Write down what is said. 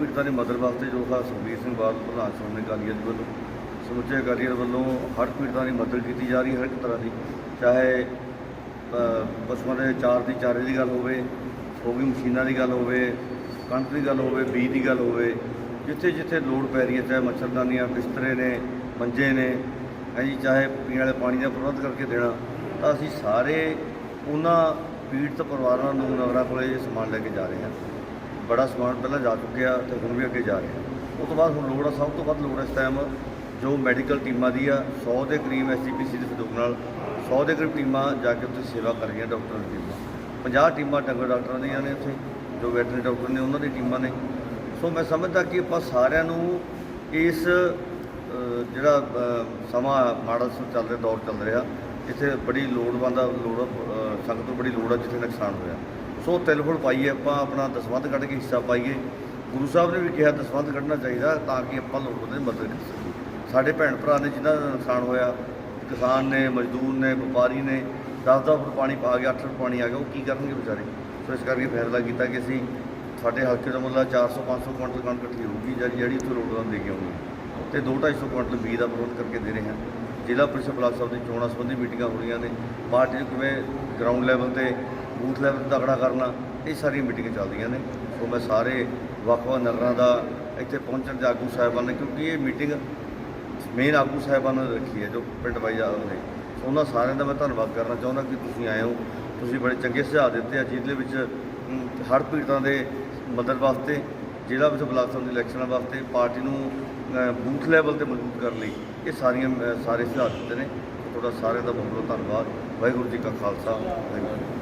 ਪੀੜਤਾਂ ਦੀ ਮਦਦ ਵਾਸਤੇ ਜੋ ਖਾਸ ਸੁਖਬੀਰ ਸਿੰਘ ਬਾਦਲ ਪ੍ਰਧਾਨ ਸ਼੍ਰੋਮਣੀ ਅਕਾਲੀ ਦਲ ਵੱਲੋਂ ਸਮੁੱਚੇ ਅਕਾਲੀ ਦਲ ਵੱਲੋਂ ਹਰ ਪੀੜਤਾਂ ਦੀ ਮਦਦ ਕੀਤੀ ਜਾ ਰਹੀ ਹੈ, ਹਰ ਇੱਕ ਤਰ੍ਹਾਂ ਦੀ, ਚਾਹੇ ਪਸ਼ੂਆਂ ਦੇ ਚਾਰ ਦੀ ਚਾਰੇ ਦੀ ਗੱਲ ਹੋਵੇ ਹੋ ਫੋਗਿੰਗ ਮਸ਼ੀਨਾਂ ਦੀ ਗੱਲ ਹੋਵੇ, ਕਣਕ ਦੀ ਗੱਲ ਹੋਵੇ, ਬੀਜ ਦੀ ਗੱਲ ਹੋਵੇ, ਜਿੱਥੇ ਜਿੱਥੇ ਲੋੜ ਪੈ ਰਹੀ ਹੈ, ਚਾਹੇ ਮੱਛਰਦਾਨੀਆਂ ਬਿਸਤਰੇ ਨੇ, ਮੰਜੇ ਨੇ, ਹੈ ਜੀ, ਚਾਹੇ ਪੀਣ ਵਾਲੇ ਪਾਣੀ ਦਾ ਪ੍ਰਬੰਧ ਕਰਕੇ ਦੇਣਾ, ਤਾਂ ਅਸੀਂ ਸਾਰੇ ਉਹਨਾਂ ਪੀੜਤ ਪਰਿਵਾਰਾਂ ਨੂੰ ਨਗਰਾਂ ਕੋਲੇ ਇਹ ਸਮਾਨ ਲੈ ਕੇ ਜਾ ਰਹੇ ਹਾਂ। ਬੜਾ ਸਮਾਨ ਪਹਿਲਾਂ ਜਾ ਚੁੱਕਿਆ ਤੇ ਹੁਣ ਵੀ ਅੱਗੇ ਜਾ ਰਿਹਾ। ਉਸ ਤੋਂ ਬਾਅਦ ਹੁਣ ਲੋੜ ਆ ਸਭ ਤੋਂ ਵੱਧ ਲੋੜ ਇਸ ਟਾਈਮ ਜੋ ਮੈਡੀਕਲ ਟੀਮਾਂ ਦੀ ਆ 100 ਦੇ ਕਰੀਬ ਐਸਜੀਪੀਸੀ ਦੇ ਸਹਿਯੋਗ ਨਾਲ 100 ਦੇ ਕਰੀਬ ਟੀਮਾਂ ਜਾ ਕੇ ਉੱਥੇ ਸੇਵਾ ਕਰ ਰਹੀਆਂ ਡਾਕਟਰਾਂ ਦੀ ਟੀਮਾਂ। 50 ਟੀਮਾਂ ਡੰਗਰ ਡਾਕਟਰਾਂ ਦੀਆਂ ਨੇ ਉੱਥੇ ਜੋ ਵੈਟਰਨਰੀ ਡਾਕਟਰ ਨੇ ਉਹਨਾਂ ਦੀ ਟੀਮਾਂ ਨੇ। ਸੋ ਮੈਂ ਸਮਝਦਾ ਕਿ ਆਪਾਂ ਸਾਰਿਆਂ ਨੂੰ ਇਸ ਜਿਹੜਾ ਸਮਾਂ ਮਾੜਾ ਚੱਲ ਰਿਹਾ ਦੌਰ ਚੱਲ ਰਿਹਾ ਇੱਥੇ ਬੜੀ ਲੋੜਵੰਦ ਆ, ਲੋੜ ਅ, ਸੰਗਤ ਤੋਂ ਬੜੀ ਲੋੜ ਆ ਜਿੱਥੇ ਨੁਕਸਾਨ ਹੋਇਆ। ਸੋ ਤਿਲ ਫੁੱਲ ਪਾਈਏ ਆਪਾਂ, ਆਪਣਾ ਦਸਵੰਧ ਕੱਢ ਕੇ ਹਿੱਸਾ ਪਾਈਏ। ਗੁਰੂ ਸਾਹਿਬ ਨੇ ਵੀ ਕਿਹਾ ਦਸਵੰਧ ਕੱਢਣਾ ਚਾਹੀਦਾ ਤਾਂ ਕਿ ਆਪਾਂ ਲੋਕਾਂ ਦੀ ਮਦਦ ਕਰ ਸਕੀਏ। ਸਾਡੇ ਭੈਣ ਭਰਾ ਨੇ ਜਿਨ੍ਹਾਂ ਦਾ ਨੁਕਸਾਨ ਹੋਇਆ, ਕਿਸਾਨ ਨੇ, ਮਜ਼ਦੂਰ ਨੇ, ਵਪਾਰੀ ਨੇ 10-10 ਫੁੱਟ ਪਾਣੀ ਪਾ ਗਿਆ 8 ਫੁੱਟ ਪਾਣੀ ਆ ਗਿਆ, ਉਹ ਕੀ ਕਰਨਗੇ ਵਿਚਾਰੇ? ਸੋ ਇਸ ਕਰਕੇ ਫੈਸਲਾ ਕੀਤਾ ਕਿ ਅਸੀਂ ਸਾਡੇ ਹਲਕੇ ਦਾ ਮਤਲਬ 400-500 ਕੁਇੰਟਲ ਕਣਕ ਇਕੱਠੀ ਹੋਊਗੀ, ਜਿਹੜੀ ਜਿਹੜੀ ਉੱਥੇ ਲੋੜਵੰਦ ਦੇ ਕੇ ਆਉਣੀ ਹੈ। ਤੇ 2-250 ਕੁਇੰਟਲ ਬੀਜ ਦਾ ਪ੍ਰਬੰਧ ਕਰਕੇ ਦੇ ਰਹੇ ਹਾਂ। ਜ਼ਿਲ੍ਹਾ ਪ੍ਰੀਸ਼ਦ ਬਲਾਕ ਸਾਹਿਬ ਦੀ ਚੋਣਾਂ ਸੰਬੰਧੀ ਮੀਟਿੰਗਾਂ ਹੋ ਰਹੀਆਂ ਨੇ। ਪਾਰਟੀ ਨੂੰ ਕਿਵੇਂ ਗਰਾਊਂਡ ਲੈਵਲ ਤੇ ਬੂਥ ਲੈਵਲ ਤੇ ਤਕੜਾ ਕਰਨਾ, ਇਹ ਸਾਰੀਆਂ ਮੀਟਿੰਗਾਂ ਚੱਲਦੀਆਂ ਨੇ। ਸੋ ਮੈਂ ਸਾਰੇ ਵੱਖ-ਵੱਖ ਨਗਰਾਂ ਦਾ ਇੱਥੇ ਪਹੁੰਚਣ ਦੇ ਆਗੂ ਸਾਹਿਬਾਨ ਨੇ, ਕਿਉਂਕਿ ਇਹ ਮੀਟਿੰਗ ਮੇਨ ਆਗੂ ਸਾਹਿਬਾਨਾਂ ਨੇ ਰੱਖੀ ਹੈ, ਜੋ ਪਿੰਡ ਬਾਈ ਜਾਦਵ ਨੇ। ਉਹਨਾਂ ਸਾਰਿਆਂ ਦਾ ਮੈਂ ਧੰਨਵਾਦ ਕਰਨਾ ਚਾਹੁੰਦਾ ਕਿ ਤੁਸੀਂ ਆਏ ਹੋ। ਤੁਸੀਂ ਬੜੇ ਚੰਗੇ ਸੁਝਾਅ ਦਿੱਤੇ ਆ, ਜਿਹਦੇ ਵਿੱਚ ਹਰ ਪੀੜਤਾਂ ਦੇ ਮਦਦ ਵਾਸਤੇ, ਜ਼ਿਲ੍ਹਾ ਵਿੱਚ ਬਲਾਕ ਸਾਹਿਬ ਦੀ ਇਲੈਕਸ਼ਨਾਂ ਵਾਸਤੇ, ਪਾਰਟੀ ਨੂੰ ਬੂਥ ਲੈਵਲ ਤੇ ਮਜ਼ਬੂਤ ਕਰਨ ਲਈ ਇਹ ਸਾਰੀਆਂ ਸਾਰੇ ਸੁਝਾਅ ਦਿੱਤੇ ਨੇ। ਤੁਹਾਡਾ ਸਾਰਿਆਂ ਦਾ ਬਹੁਤ ਬਹੁਤ ਧੰਨਵਾਦ। ਵਾਹਿਗੁਰੂ ਜੀ ਕਾ ਖਾਲਸਾ। ਵਾਹਿਗੁਰੂ ਜੀ